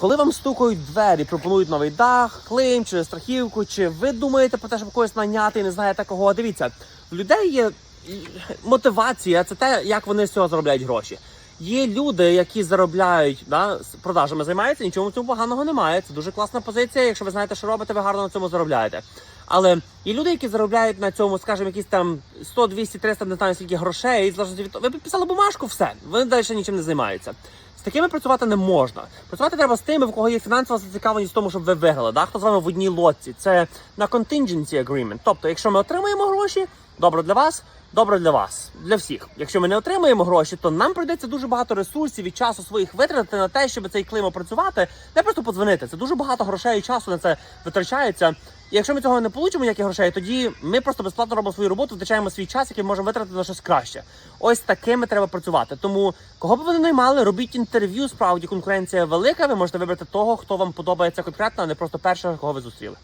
Коли вам стукають двері, пропонують новий дах, клейм чи страхівку, чи ви думаєте про те, щоб когось наняти і не знаєте кого, дивіться, в людей є мотивація, це те, як вони з цього заробляють гроші. Є люди, які заробляють да, продажами займаються, нічого в цьому поганого немає. Це дуже класна позиція. Якщо ви знаєте, що робите, ви гарно на цьому заробляєте. Але є люди, які заробляють на цьому, скажімо, якісь там 100, 200, 300, не знаю скільки грошей. залежно від того. Ви підписали бумажку, все. Вони далі нічим не займаються. З такими працювати не можна. Працювати треба з тими, в кого є фінансова зацікавленість в тому, щоб ви виграли. Да? Хто з вами в одній лотці? Це на contingency agreement. Тобто, якщо ми отримаємо гроші, добре для вас, добре для вас, для всіх. Якщо ми не отримаємо гроші, то нам прийдеться дуже багато ресурсів і часу своїх витратити на те, щоб цей клим опрацювати, не просто подзвонити. Це дуже багато грошей і часу на це витрачається. І якщо ми цього не получимо, ніяких грошей, тоді ми просто безплатно робимо свою роботу, втрачаємо свій час, який можемо витратити на щось краще. Ось такими треба працювати. Тому кого б ви не наймали, робіть інтерв'ю. Справді конкуренція велика. Ви можете вибрати того, хто вам подобається конкретно, а не просто першого, кого ви зустріли.